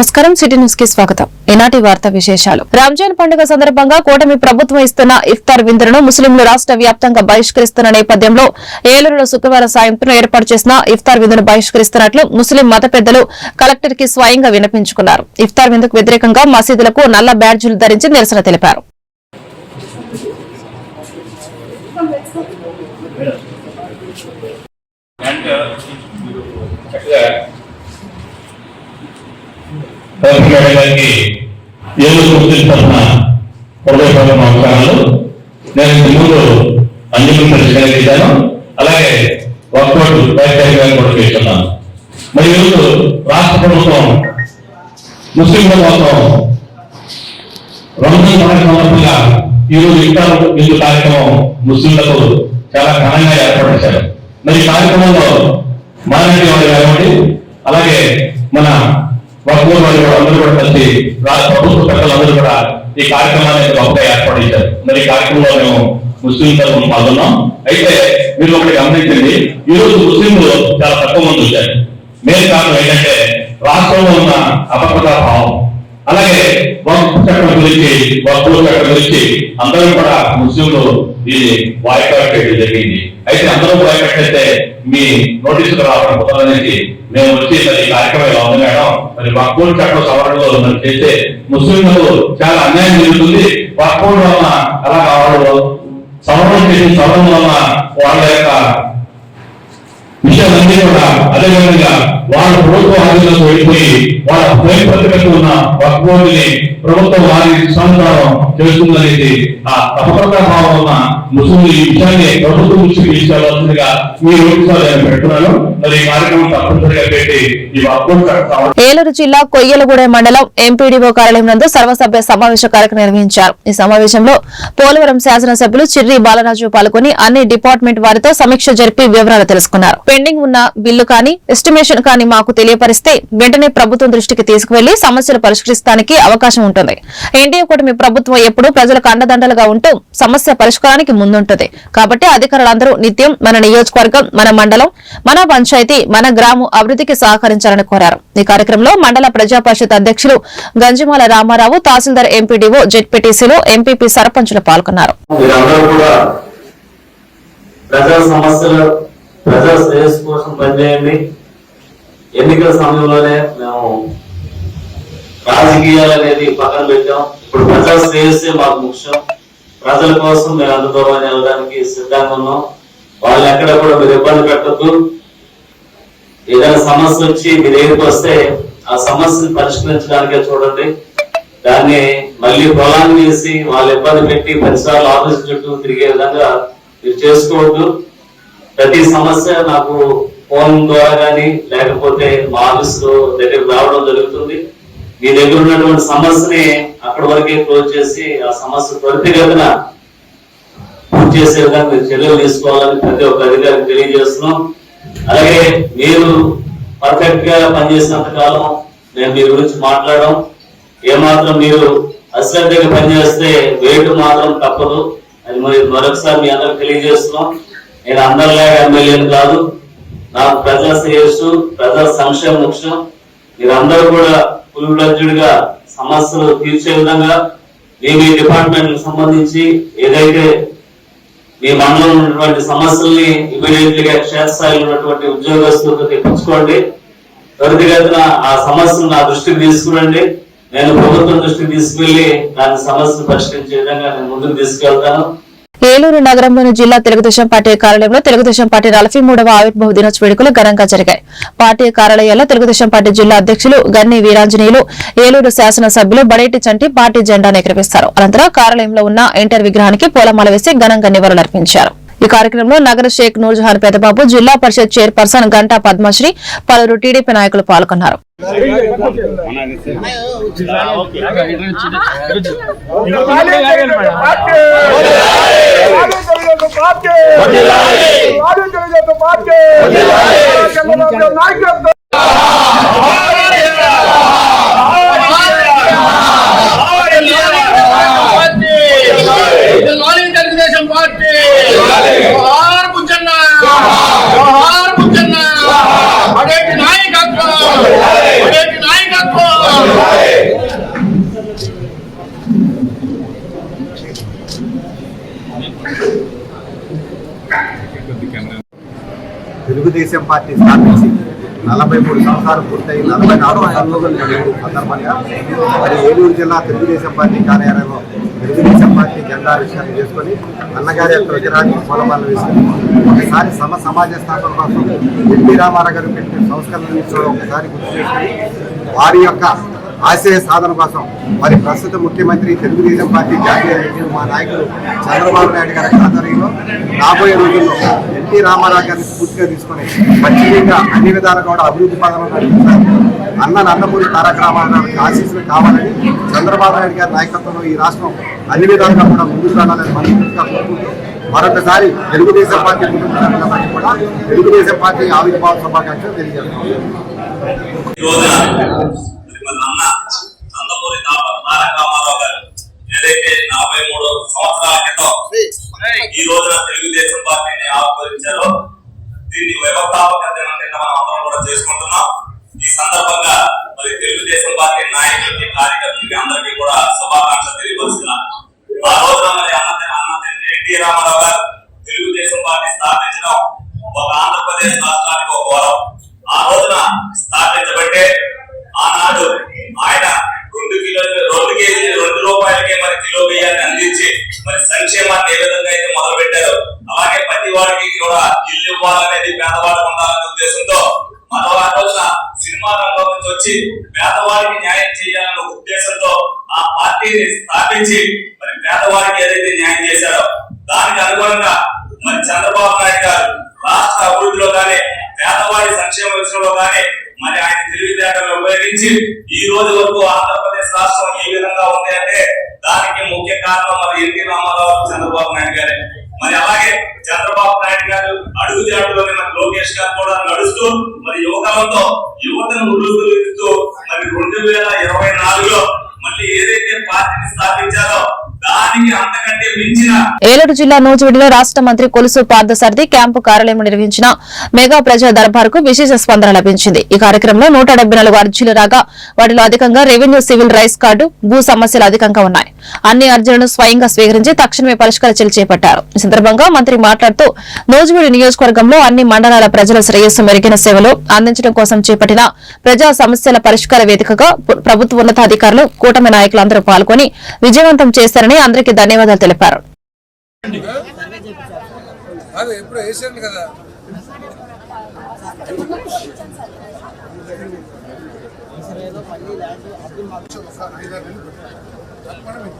నమస్కారం. సిటీ న్యూస్కి స్వాగతం. ఈనాటి వార్త విశేషాలు. రంజాన్ పండుగ సందర్భంగా కూటమి ప్రభుత్వం ఇస్తున్న ఇఫ్తార్ విందులను ముస్లింలు రాష్ట్ర వ్యాప్తంగా బహిష్కరిస్తున్న నేపథ్యంలో ఏలూరులో శుక్రవారం సాయంత్రం ఏర్పాటు చేసిన ఇఫ్తార్ విందును బహిష్కరిస్తున్నట్లు ముస్లిం మత పెద్దలు కలెక్టర్కి స్వయంగా విన్నపించుకున్నారు. ఇఫ్తార్ విందుకు వ్యతిరేకంగా మసీదులకు నల్ల బ్యాడ్జీలు ధరించి నిరసన తెలిపారు. చక్కగా రాజకీయ గారికి ఏదో ముస్లిం తరఫున హృదయపూర్వక నమస్కారాలు. నేను ముందు అంజలి పరిష్కరించాను అలాగే వర్కౌట్ రాజకీయ గారిని కూడా చేస్తున్నాను. మరి ఈరోజు రాష్ట్ర ప్రభుత్వం ముస్లింల కోసం రంజాన్ పండుగ సందర్భంగా ఈరోజు ఇఫ్తార్ విందు కార్యక్రమం ముస్లింలకు చాలా ఘనంగా ఏర్పాటు చేశారు. మరి కార్యక్రమంలో మానవ వారు అలాగే మన వక్ఫ్ వారు కూడా అందరూ కూడా కలిసి రాష్ట్ర ప్రభుత్వ పెద్దలందరూ కూడా ఈ కార్యక్రమాన్ని గొప్పగా ఏర్పాటు చేశారు. మరి కార్యక్రమంలో మేము ముస్లిం తరఫున పాల్గొన్నాం. అయితే మీరు ఒకటి గమనించండి ఈ రోజు ముస్లింలు చాలా తక్కువ మంది వచ్చారు. మెయిన్ కారణం ఏంటంటే రాష్ట్రంలో ఉన్న అపక్రతా భావం. అలాగే వక్ఫ్ చట్టం గురించి వక్ఫ్ చట్టం గురించి అందరూ కూడా ముస్లింలు ఇది వాయిదాట్ చేయడం జరిగింది. అయితే అందరూ వాయిదాట్ అయితే మీ నోటీసులు రావడం కుదరనేది మేము వచ్చి మరి కార్యక్రమం ఇలా ఉంది మేడం? మరి వక్ఫ్ చట్టం సవరణలో మనం చేస్తే ముస్లింలకు చాలా అన్యాయం జరుగుతుంది. వక్ఫ్ వలన అలా కావడం సవరణ చేసిన సవరణ వలన వాళ్ళ యొక్క విషయాలన్నీ కూడా అదేవిధంగా వాళ్ళ ప్రభుత్వ వెళ్ళిపోయి వాళ్ళ ఉన్న ప్రభుత్వం వారి సంతానం చేస్తుందనేది ఆ భావం ఉన్న ముస్లింలు ఈ విషయాన్ని ప్రభుత్వం తీసుకెళ్ళాల్సిందిగా మీ నోటీసులు నేను పెడుతున్నాను. మరి ఈ కార్యక్రమం తప్పనిసరిగా పెట్టి ఈ వక్ఫోన్ చట్టం ఏలూరు జిల్లా కొయ్యలగూడెం మండలం ఎంపీడీఓ కార్యాలయం నందు సర్వసభ్య సమావేశ కార్యక్రమం నిర్వహించారు. ఈ సమావేశంలో పోలవరం శాసనసభ్యులు చిర్రి బాలరాజు పాల్గొని అన్ని డిపార్ట్మెంట్ వారితో సమీక్ష జరిపి వివరాలు తెలుసుకున్నారు. పెండింగ్ ఉన్న బిల్లు కానీ ఎస్టిమేషన్ కానీ మాకు తెలియపరిస్తే వెంటనే ప్రభుత్వం దృష్టికి తీసుకువెళ్ళి సమస్యలు పరిష్కరిస్తానికి అవకాశం ఉంటుంది. ఎన్డీఏ కూటమి ప్రభుత్వం ఎప్పుడూ ప్రజలకు అండదండలుగా ఉంటూ సమస్య పరిష్కారానికి ముందుంటుంది. కాబట్టి అధికారులందరూ నిత్యం మన నియోజకవర్గం మన మండలం మన పంచాయతీ మన గ్రామం అభివృద్ధికి సహకరించాలని కోరారు. ఈ కార్యక్రమంలో మండల ప్రజా పరిషత్ అధ్యక్షులు గంజిమాల రామారావు తహసీల్దార్ ఎంపీడీఓ జెడ్పీటీసీలు ఎంపీపీ సర్పంచులు పాల్గొన్నారు. ప్రజల సమస్యలు ప్రజా శ్రేయస్సు కోసం పనిచేయండి. ఎన్నికల సమయంలోనే మేము రాజకీయాలు అనేది పక్కన పెట్టాం. ఇప్పుడు ప్రజా శ్రేయస్సే మాకు ముఖ్యం. ప్రజల కోసం మేము అంత వెళ్ళడానికి సిద్ధంగా ఉన్నాం. వాళ్ళు ఎక్కడ కూడా మీరు ఇబ్బంది పెట్టద్దు. ఏదైనా సమస్య వచ్చి మీ దగ్గరికి వస్తే ఆ సమస్యను పరిష్కరించడానికే చూడండి. దాన్ని మళ్ళీ పొలాన్ని వేసి వాళ్ళు ఇబ్బంది పెట్టి పదిసార్లు ఆఫీస్ చుట్టూ తిరిగే విధంగా మీరు చేసుకోవద్దు. ప్రతి సమస్య నాకు ఫోన్ ద్వారా కానీ లేకపోతే మా ఆఫీస్లో దగ్గర రావడం జరుగుతుంది. మీ దగ్గర ఉన్నటువంటి సమస్యని అక్కడి వరకే క్లోజ్ చేసి ఆ సమస్య త్వరితగతిన పూర్తి చేసే విధంగా మీరు చర్యలు తీసుకోవాలని ప్రతి ఒక్క అధికారికి తెలియజేస్తున్నాం. అలాగే మీరు పర్ఫెక్ట్గా పనిచేసినంత కాలం నేను మీ గురించి మాట్లాడడం. ఏమాత్రం మీరు అశ్రద్ధగా పనిచేస్తే వేటు మాత్రం తప్పదు. అది మరి మరొకసారి మీ అందరికి తెలియజేస్తున్నాం. నేను అందరిలాగా ఎమ్మెల్యేలు కాదు. నాకు ప్రజా శ్రేయస్సు ప్రజా సంక్షేమం ముఖ్యం మీరందరూ కూడా ఫుల్ సమస్యలు తీర్చే విధంగా మీ మీ డిపార్ట్మెంట్ సంబంధించి ఏదైతే మీ మండలంలో ఉన్నటువంటి సమస్యల్ని ఇమీడియట్లీ గా క్షేత్రస్థాయిలో ఉన్నటువంటి ఉద్యోగస్తులతో తెప్పించుకోండి. త్వరితగతిన ఆ సమస్యను నా దృష్టికి తీసుకురండి. నేను ప్రభుత్వం దృష్టికి తీసుకువెళ్ళి దాని సమస్యను పరిష్కరించే విధంగా నేను ముందుకు తీసుకెళ్తాను. ఏలూరు నగరంలోని జిల్లా తెలుగుదేశం పార్టీ కార్యాలయంలో తెలుగుదేశం పార్టీ నలభై మూడవ ఆవిర్భావ దినోత్సవ వేడుకలు ఘనంగా జరిగాయి. పార్టీ కార్యాలయాల్లో తెలుగుదేశం పార్టీ జిల్లా అధ్యక్షులు గన్ని వీరాంజనేయులు ఏలూరు శాసనసభ్యులు బడేటి చంటి పార్టీ జెండాను ఎగురవేస్తారు. అనంతరం కార్యాలయంలో ఉన్న ఇంటర్ విగ్రహానికి పూలమాల వేసి ఘనంగా నివాళులర్పించారు. ఈ కార్యక్రమంలో నగర షేక్ నూర్జహాన్ పెద్దబాబు జిల్లా పరిషత్ చైర్పర్సన్ గంటా పద్మశ్రీ పలువురు టీడీపీ నాయకులు పాల్గొన్నారు. నాయకత్వం తెలుగుదేశం పార్టీ స్థాపించి నలభై మూడు సంవత్సరాలు పూర్తయి నలభై నాలుగు సందర్భంగా మరి ఏలూరు జిల్లా తెలుగుదేశం పార్టీ కార్యాలయంలో తెలుగుదేశం పార్టీ జెండా ఆవిష్కరణ చేసుకొని అన్నగారి యొక్క విగ్రహాన్ని పూలమాల వేసుకుని ఒకసారి సమ సమాజ స్థాపన కోసం ఎన్టీ రామారావు గారు పెట్టిన సంస్కరణ ఒకసారి గుర్తు చేసుకుని వారి యొక్క ఆశయ సాధన కోసం. మరి ప్రస్తుత ముఖ్యమంత్రి తెలుగుదేశం పార్టీ జాతీయ అధ్యక్షుడు మా నాయకుడు చంద్రబాబు నాయుడు గారి ఆధ్వర్యంలో రాబోయే రోజుల్లో ఎన్టీ రామారావు గారిని స్ఫూర్తిగా తీసుకొని ఖచ్చితంగా అన్ని విధాలు కూడా అభివృద్ధి పదంలో నడిపిస్తారు. అన్న నందమూరి తారక రామారావు ఆశీస్సులు కావాలని చంద్రబాబు నాయుడు గారి నాయకత్వంలో ఈ రాష్ట్రం అన్ని విధాలుగా కూడా ముందుకు రావాలని మనస్ఫూర్తిగా కోరుకుంటూ మరొకసారి తెలుగుదేశం పార్టీ కుటుంబ కూడా తెలుగుదేశం పార్టీ ఆవిర్భావ శుభాకాంక్షలు తెలియజేస్తున్నాం. ఈ రోజున నందమూరి తాప- గారు ఏదైతే నలభై మూడు సంవత్సరాల క్రితం ఈ రోజున తెలుగుదేశం పార్టీని ఆవిర్భవించారో దీన్ని వ్యవస్థాపక దినం కింద మనం అందరం కూడా చేసుకుంటున్నాం. ఈ సందర్భంగా మరి తెలుగుదేశం పార్టీ నాయకులకి కార్యకర్తలకి అందరికీ కూడా శుభాకాంక్షలు తెలియపరుస్తున్నారు ఆ రోజున మరి అన్న అన్న ఎన్టీ రామారావు గారు తెలుగుదేశం పార్టీ స్థాపించడం ఒక ఆంధ్రప్రదేశ్ రాష్ట్రానికి ఒక వరం ఆ రోజున స్థాపించబట్టే ఆనాడు ఆయన రెండు కిలోలు రెండు కేజీ రెండు రూపాయలకే మరి కిలో బియ్యాన్ని అందించి మరి సంక్షేమాన్ని ఏ విధంగా అయితే మొదలు పెట్టారు అలాగే ప్రతి వాడికి కూడా ఇల్లు ఇవ్వాలనేది పేదవాడికి ఉండాలనే ఉద్దేశంతో మరో ఆ రోజున సినిమా రంగం నుంచి వచ్చి పేదవాడికి న్యాయం చేయాలన్న ఉద్దేశంతో ఆ పార్టీని స్థాపించి మరి పేదవాడికి ఏదైతే న్యాయం చేశారో దానికి అనుగుణంగా మరి చంద్రబాబు నాయుడు గారు రాష్ట్ర అభివృద్ధిలో కానీ పేదవాడి సంక్షేమ విషయంలో కానీ తెలివితేటలు ఈ రోజు వరకు ఆంధ్రప్రదేశ్ రాష్ట్రం ఈ విధంగా ఉంది అంటే దానికి ముఖ్య కారణం మరి ఎన్టీ రామారావు చంద్రబాబు నాయుడు గారే. మరి అలాగే చంద్రబాబు నాయుడు గారు అడుగు జాడులోనే మరి లోకేష్ గారు కూడా నడుస్తూ మరి యువకాలంతో యువతను ఉల్లుస్తూ మరి రెండు వేల ఇరవై నాలుగులో మళ్ళీ ఏదైతే పార్టీని స్థాపించారో ఏలూరు జిల్లా నూజివీడులో రాష్ట్ర మంత్రి కొలుసు పార్థసారథి క్యాంపు కార్యాలయం నిర్వహించిన మెగా ప్రజా దర్బార్కు విశేష స్పందన లభించింది. ఈ కార్యక్రమంలో నూట డెబ్బై నాలుగు అర్జీలు రాగా వాటిలో అధికంగా రెవెన్యూ సివిల్ రైస్ కార్డు భూ సమస్యలు అధికంగా ఉన్నాయి. అన్ని అర్జీలను స్వయంగా స్వీకరించి తక్షణమే పరిష్కార చర్యలు చేపట్టారు. ఈ సందర్భంగా మంత్రి మాట్లాడుతూ నూజివీడు నియోజకవర్గంలో అన్ని మండలాల ప్రజల శ్రేయస్సు మెరుగైన సేవలు అందించడం కోసం చేపట్టిన ప్రజా సమస్యల పరిష్కార వేదికగా ప్రభుత్వ ఉన్నతాధికారులు కూటమి నాయకులందరూ పాల్గొని విజయవంతం చేశారని అందరికీ ధన్యవాదాలు తెలిపారు. అది ఎప్పుడు వేసాను కదా ఎవరిది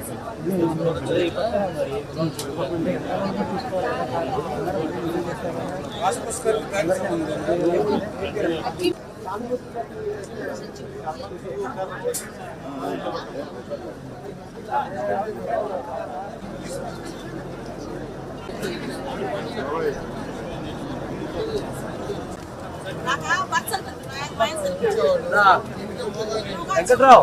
ఆ, అలా కలుపుకోండి. వెంకట్రావు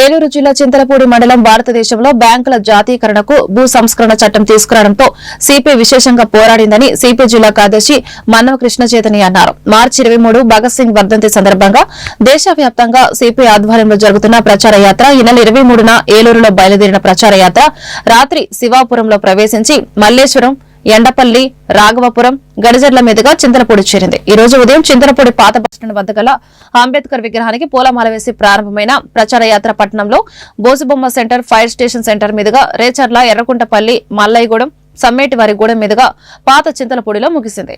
ఏలూరు జిల్లా చింతలపూడి మండలం భారతదేశంలో బ్యాంకుల జాతీయకరణకు భూ సంస్కరణ చట్టం తీసుకురావడంతో సిపి విశేషంగా పోరాడిందని సిపి జిల్లా కార్యదర్శి మన్నవ కృష్ణ చేతని అన్నారు. మార్చి ఇరవై మూడు భగత్ సింగ్ వర్ధంతి సందర్భంగా దేశవ్యాప్తంగా సిపి ఆధ్వర్యంలో జరుగుతున్న ప్రచార యాత్ర ఈ నెల ఇరవై మూడున ఏలూరులో బయలుదేరిన ప్రచార యాత్ర రాత్రి శివాపురంలో ప్రవేశించి మల్లేశ్వరం ఎండపల్లి రాఘవపురం గడిజర్ల మీదుగా చింతలపూడి చేరింది. ఈ రోజు ఉదయం చింతలపూడి పాత బస్టాండ్ వద్ద గల అంబేద్కర్ విగ్రహానికి పూలమాల వేసి ప్రారంభమైన ప్రచార యాత్ర పట్టణంలో Bosubomma centre fire station centre మీదుగా రేచర్ల ఎర్రకుంటపల్లి మల్లయ్యగూడెం సమ్మేటివారి గూడెం మీదుగా పాత చింతలపూడిలో ముగిసింది.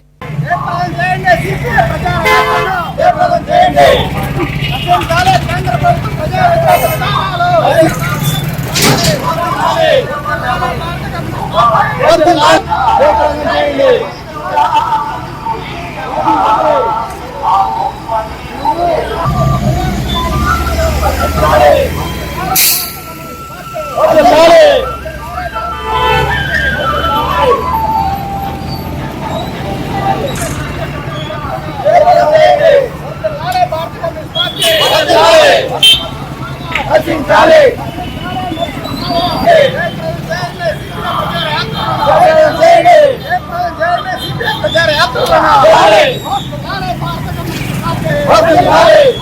Assim, dale! Hey! భారత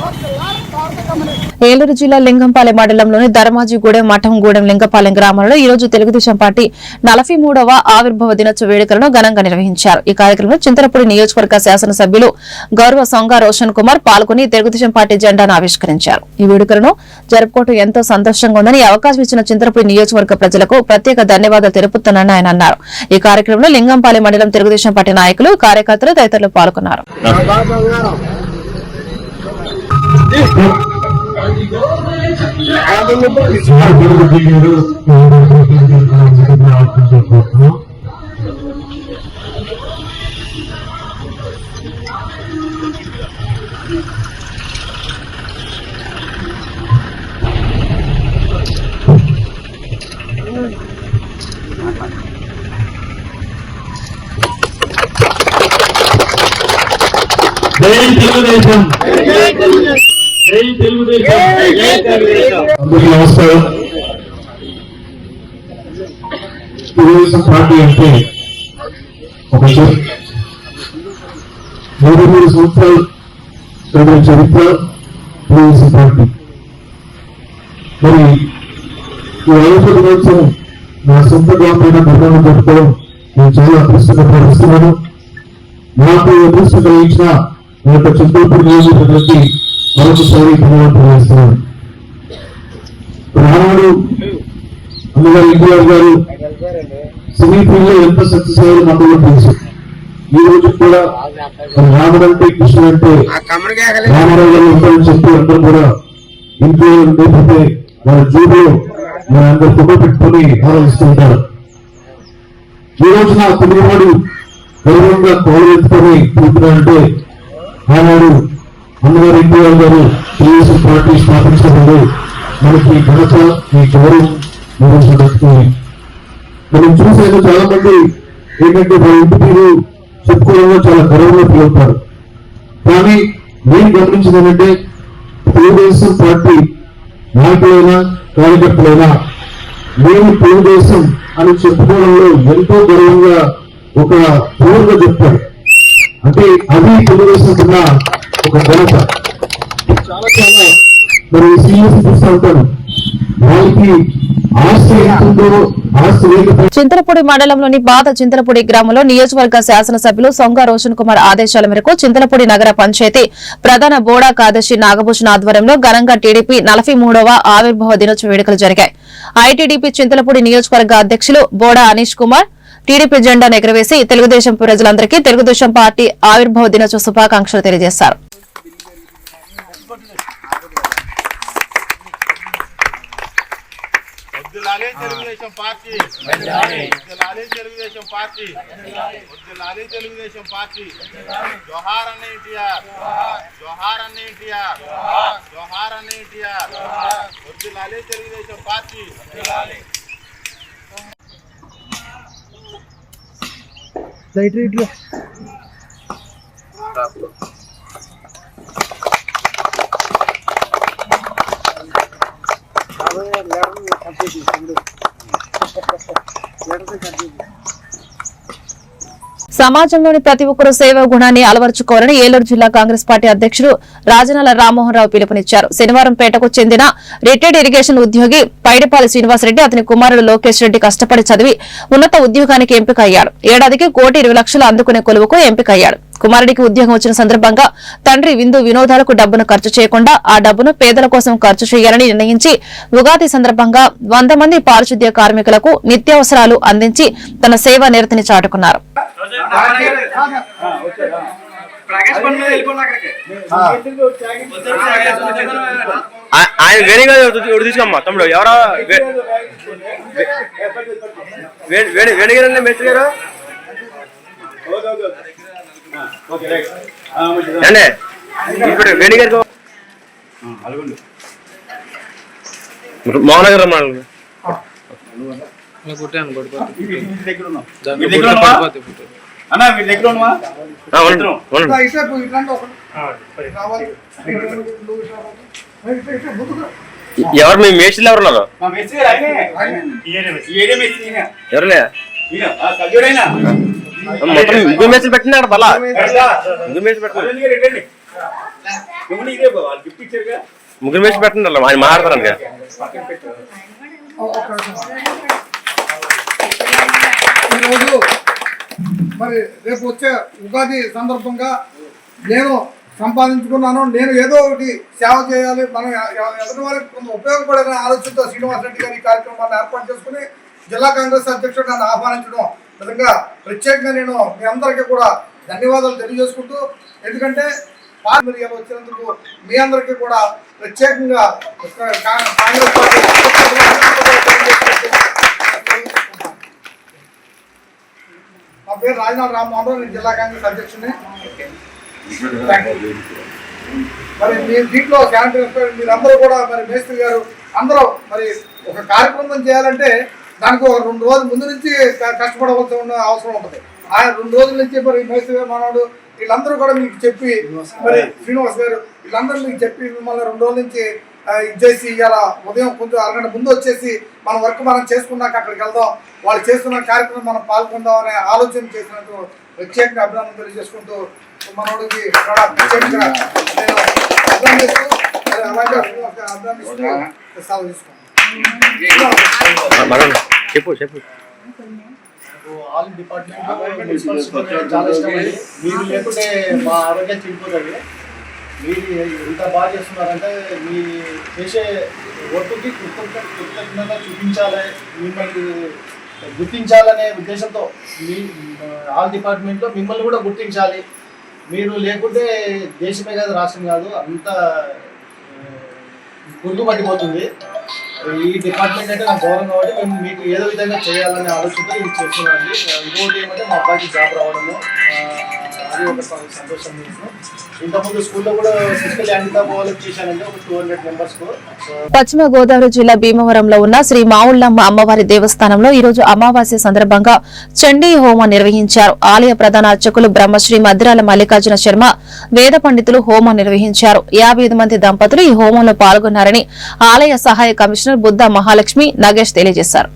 ఏలూరు జిల్లా లింగంపాలెం మండలంలోని ధర్మాజిగూడెం మఠంగూడెం లింగపాలెం గ్రామంలో ఈ రోజు తెలుగుదేశం పార్టీ నలభై మూడవ ఆవిర్భావ దినోత్సవ వేడుకలను ఘనంగా నిర్వహించారు. ఈ కార్యక్రమంలో చింతలపూడి నియోజకవర్గ శాసనసభ్యులు గౌరవ సొంగ రోషన్ కుమార్ పాల్గొని తెలుగుదేశం పార్టీ జెండాను ఆవిష్కరించారు. ఈ వేడుకలను జరుపుకోవడం ఎంతో సంతోషంగా ఉందని అవకాశం ఇచ్చిన చింతలపూడి నియోజకవర్గ ప్రజలకు ప్రత్యేక ధన్యవాదాలు తెలుపుతానని ఆయన అన్నారు. ఈ కార్యక్రమంలో లింగంపాలెం మండలం తెలుగుదేశం పార్టీ నాయకులు కార్యకర్తలు తదితరులు పాల్గొన్నారు. జై తెలుగుదేశం జై తెలుగుదేశం అందరికీ నమస్కారం. తెలుగుదేశం పార్టీ అంటే ఒక మూడు మూడు సంవత్సరాలు చదివిన చరిత్ర తెలుగుదేశం పార్టీ. మరి ఈ ఐదు దినోత్సవం నా సొంత గ్రామమైన నిర్మాణం జరుపుకోవడం నేను చాలా అదృష్టంగా భావిస్తున్నాను. నాకు అదృష్టం కలిగించిన నా యొక్క చింతలపూడి నియోజకవర్గానికి మరొకసారి ధన్యవాదాలు తెలియజేస్తున్నాను రానాడు అమ్మగారు ఎన్టీఆర్ గారు సినీ ఫీల్డ్లో ఎంత సక్సెస్ అయ్యారో కూడా తెలుసు? ఈ రోజు కూడా రాముడు అంటే కృష్ణ అంటే రామారావు గారు ఉంటారని చెప్పి అందరూ కూడా ఇంట్లో లేకపోతే వాళ్ళ జూబులో మన అందరు ఫోటో పెట్టుకొని ఆరాధిస్తుంటారు ఈ రోజున తెలుగువాడు గౌరవంగా కోలు ఎత్తుకొని కూర్చున్నారంటే ఆనాడు అమ్మగారు ఎన్టీఆర్ గారు తెలుగుదేశం పార్టీ స్థాపించినప్పుడు మనకి ఘనత ఈ గౌరవం ఈ దక్కుతుంది మనం చూసేది చాలా మంది ఏంటంటే మన ఇంటి పేరు చెప్పుకోవడంలో చాలా గర్వంగా ఫీల్ కానీ నేను గమనించింది ఏంటంటే తెలుగుదేశం పార్టీ నాయకులైనా కార్యకర్తలైనా మేము తెలుగుదేశం అని చెప్పుకోవడంలో ఎంతో గర్వంగా ఒక పూర్వగా చెప్తారు. అంటే అది తెలుగుదేశం కన్నా ఒక ఘనత చాలా చాలా మరి సీరియస్ చూస్తూ ఉంటాను వాళ్ళకి చింతలపూడి మండలంలోని పాత చింతలపూడి గ్రామంలో నియోజకవర్గ శాసనసభ్యులు సొంగ రోషన్ కుమార్ ఆదేశాల మేరకు చింతలపూడి నగర పంచాయతీ ప్రధాన బోడా కార్యదర్శి నాగభూషణ్ ఆధ్వర్యంలో ఘనంగా టీడీపీ నలభై మూడవ ఆవిర్భావ దినోత్సవ వేడుకలు జరిగాయి. ఐటీడీపీ చింతలపూడి నియోజకవర్గ అధ్యక్షులు బోడా అనీష్ కుమార్ టీడీపీ జెండాను ఎగురవేసి తెలుగుదేశం ప్రజలందరికీ తెలుగుదేశం పార్టీ ఆవిర్భావ దినోత్సవ శుభాకాంక్షలు తెలియజేశారు. వద్దులాలే తెలుగుదేశం పార్టీ వద్దులాలే తెలుగుదేశం పార్టీ వద్దులాలే తెలుగుదేశం పార్టీ జోహార్ అన్న ఎన్టీఆర్ జోహార్ అన్న ఎన్టీఆర్ జోహార్ అన్న ఎన్టీఆర్ వద్దులాలే తెలుగుదేశం పార్టీ Mình. సమాజంలోని ప్రతి ఒక్కరూ సేవా గుణాన్ని అలవర్చుకోవాలని ఏలూరు జిల్లా కాంగ్రెస్ పార్టీ అధ్యక్షుడు రాజనాల రామ్మోహన్ రావు పిలుపునిచ్చారు. శనివారం పేటకు చెందిన రిటైర్డ్ ఇరిగేషన్ ఉద్యోగి పైడిపాలి శ్రీనివాసరెడ్డి అతని కుమారుడు లోకేష్ రెడ్డి కష్టపడి చదివి ఉన్నత ఉద్యోగానికి ఎంపికయ్యాడు. ఏడాదికి కోటి ఇరవై లక్షలు అందుకునే కొలువుకు ఎంపికయ్యాడు. కుమారుడికి ఉద్యోగం వచ్చిన సందర్భంగా తండ్రి విందు వినోదాలకు డబ్బును ఖర్చు చేయకుండా ఆ డబ్బును పేదల కోసం ఖర్చు చేయాలని నిర్ణయించి ఉగాది సందర్భంగా వంద మంది పారిశుద్ధ్య కార్మికులకు నిత్యావసరాలు అందించి తన సేవా నిరతిని చాటుకున్నారు. ఆయన వేడిగా ఒకటి తీసుకోమ్మా తమ్ముడు ఎవరో? వేడిగారండి మేస్త్రి గారు? అండి ఇప్పుడు వేడి గారికి మోహన్ గారు రమ్మన్నారు అన్నా మీ దగ్గర ఉన్నవా. ఎవరు మీ మేస్త్రీలు ఎవరు ఉన్నారు? మా మెస్సీ గారు ఆయనే. ఈ ఏరియా మెస్సీ ఈయన. ఎవరులే. మొత్తం ఇంకో మేస్త్రి అక్కడ బలా? ఇంకో మేస్త్రి. పెట్టండి. ముగ్గురు మేస్త్రి పెట్టండి అలా ఆయన మాట్లాడతాను. ఈరోజు మరి రేపు వచ్చే ఉగాది సందర్భంగా నేను సంపాదించుకున్నాను నేను ఏదో ఒకటి సేవ చేయాలి మనం ఎ- ఎదుటి వారికి కొంత ఉపయోగపడే ఆలోచనతో శ్రీనివాస్ రెడ్డి గారి కార్యక్రమాన్ని ఏర్పాటు చేసుకుని జిల్లా కాంగ్రెస్ అధ్యక్షుడు నన్ను ఆహ్వానించడం నిజంగా ప్రత్యేకంగా నేను మీ అందరికీ కూడా ధన్యవాదాలు తెలియజేసుకుంటూ ఎందుకంటే పార్లమెంట్ వచ్చినందుకు మీ అందరికీ కూడా ప్రత్యేకంగా కాంగ్రెస్ పార్టీ పేరు రాజనాథ్ రామ్మోహన్ రావు, నేను జిల్లా కాంగ్రెస్ అధ్యక్షుడిని. మరి మీ దీంట్లో శానిటరీ మీరందరూ కూడా మరి మేస్త్రి గారు అందరూ మరి ఒక కార్యక్రమం చేయాలంటే దానికి ఒక రెండు రోజుల ముందు నుంచి కష్టపడవలసి ఉన్న అవసరం ఉంటుంది. ఆయన రెండు రోజుల నుంచి మరి మేస్త్రి గారు మనవాడు వీళ్ళందరూ కూడా మీకు చెప్పి మరి శ్రీనివాస్ గారు వీళ్ళందరూ మీకు చెప్పి మిమ్మల్ని రెండు రోజుల నుంచి ఇచ్చేసి ఇది చేసి ఇలా ఉదయం కొంచెం అరగంట ముందు వచ్చేసి మన వర్క్ మనం చేసుకున్నాక అక్కడికి వెళ్దాం. వాళ్ళు చేస్తున్న కార్యక్రమం మనం పాల్గొందాం అనే ఆలోచన చేసినందుకు ప్రత్యేకంగా అభినందన తెలియజేసుకుంటూ మనోడికి ప్రత్యేకంగా నేను అభినందిస్తూ మరి అలాగే అభినందిస్తూ సెలవు తీసుకుంటాను మనం చెప్పు చెప్పు. ఆల్ డిపార్ట్మెంట్ చాలా మీరు లేకుంటే మా ఆరోగ్యం చెడిపోతుంది మీరు ఎంత బాగా చేస్తున్నారంటే మీ చేసే కృతజ్ఞ కృతజ్ఞత చూపించాలి. మిమ్మల్ని గుర్తించాలనే ఉద్దేశంతో మీ ఆల్ డిపార్ట్మెంట్లో మిమ్మల్ని కూడా గుర్తించాలి. మీరు లేకుంటే దేశమే కాదు రాష్ట్రం కాదు అంత గుర్తు పట్టిపోతుంది ఈ డిపార్ట్మెంట్ అంటే నాకు గౌరవం కాబట్టి మేము మీకు ఏదో విధంగా చేయాలనే ఆలోచనతో ఇది చేస్తున్నామండి. ఇంకోటి ఏమంటే మా అబ్బాయికి జాబ్ రావడము అది ఒక సంతోషం ఇంతకుముందు స్కూల్లో కూడా ఫిజికల్ హ్యాండిక్యాప్ వాళ్ళకి చేశానంటే ఒక టూ హండ్రెడ్ మెంబర్స్ పశ్చిమ గోదావరి జిల్లా భీమవరంలో ఉన్న శ్రీ మావుళ్ళమ్మ అమ్మవారి దేవస్థానంలో ఈ రోజు అమావాస్య సందర్భంగా చండీ హోమం నిర్వహించారు. ఆలయ ప్రధాన అర్చకులు బ్రహ్మశ్రీ మద్రాల మల్లికార్జున శర్మ వేద పండితులు హోమం నిర్వహించారు. యాభై మంది దంపతులు ఈ హోమంలో పాల్గొన్నారని ఆలయ సహాయ కమిషనర్ బుద్ధ మహాలక్ష్మి నగేష్ తెలియజేశారు.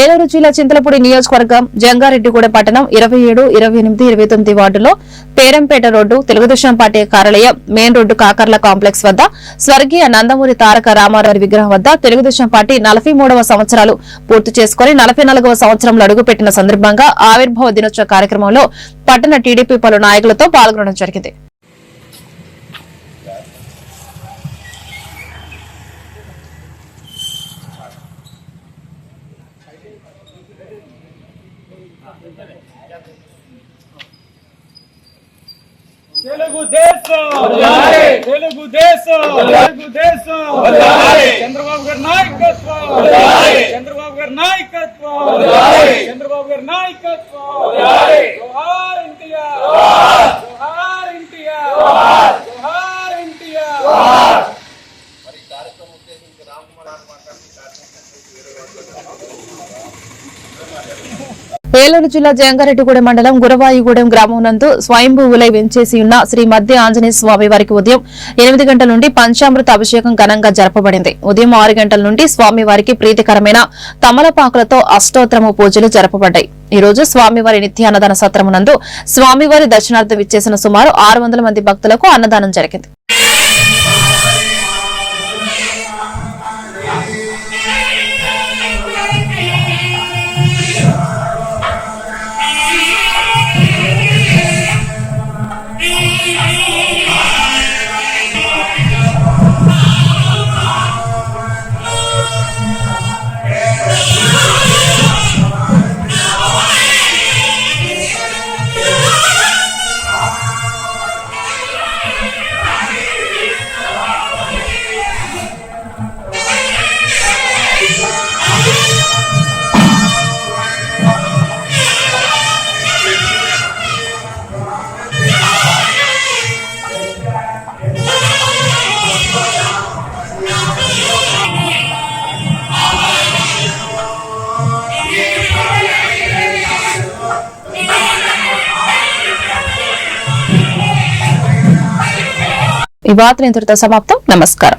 ఏలూరు జిల్లా చింతలపూడి నియోజకవర్గం జంగారెడ్డిగూడ పట్టణం ఇరవై ఏడు ఇరవై ఎనిమిది ఇరవై తొమ్మిది వార్డులో పేరంపేట రోడ్డు తెలుగుదేశం పార్టీ కార్యాలయం మెయిన్ రోడ్డు కాకర్ల కాంప్లెక్స్ వద్ద స్వర్గీయ నందమూరి తారక రామారావు విగ్రహం వద్ద తెలుగుదేశం పార్టీ నలభై మూడవ సంవత్సరాలు పూర్తి చేసుకుని నలభై నాలుగవ సంవత్సరంలో అడుగుపెట్టిన సందర్భంగా ఆవిర్భావ దినోత్సవ కార్యక్రమంలో పట్టణ టీడీపీ పలు నాయకులతో పాల్గొనడం జరిగింది. తెలుగుదేశం తెలుగుదేశం తెలుగుదేశం చంద్రబాబు గారి నాయకత్వం చంద్రబాబు గారి నాయకత్వం చంద్రబాబు గారి నాయకత్వం జోహార్ ఎన్టీఆర్ జోహార్ ఎన్టీఆర్ జోహార్ ఎన్టీఆర్ ఏలూరు జిల్లా జంగారెడ్డిగూడెం మండలం గురవాయిగూడెం గ్రామం నందు స్వయంభూవులై వెంచేసి ఉన్న శ్రీ మధ్య ఆంజనేయ స్వామి వారికి ఉదయం ఎనిమిది గంటల నుండి పంచామృత అభిషేకం ఘనంగా జరపబడింది. ఉదయం ఆరు గంటల నుండి స్వామివారికి ప్రీతికరమైన తమలపాకులతో అష్టోత్తరము పూజలు జరపబడ్డాయి. ఈ రోజు స్వామివారి నిత్య అన్నదాన సత్రమునందు స్వామివారి దర్శనార్థం ఇచ్చేసిన సుమారు ఆరు మంది భక్తులకు అన్నదానం జరిగింది. ఈ వార్తలు ఇంతటితో సమాప్తం. నమస్కారం.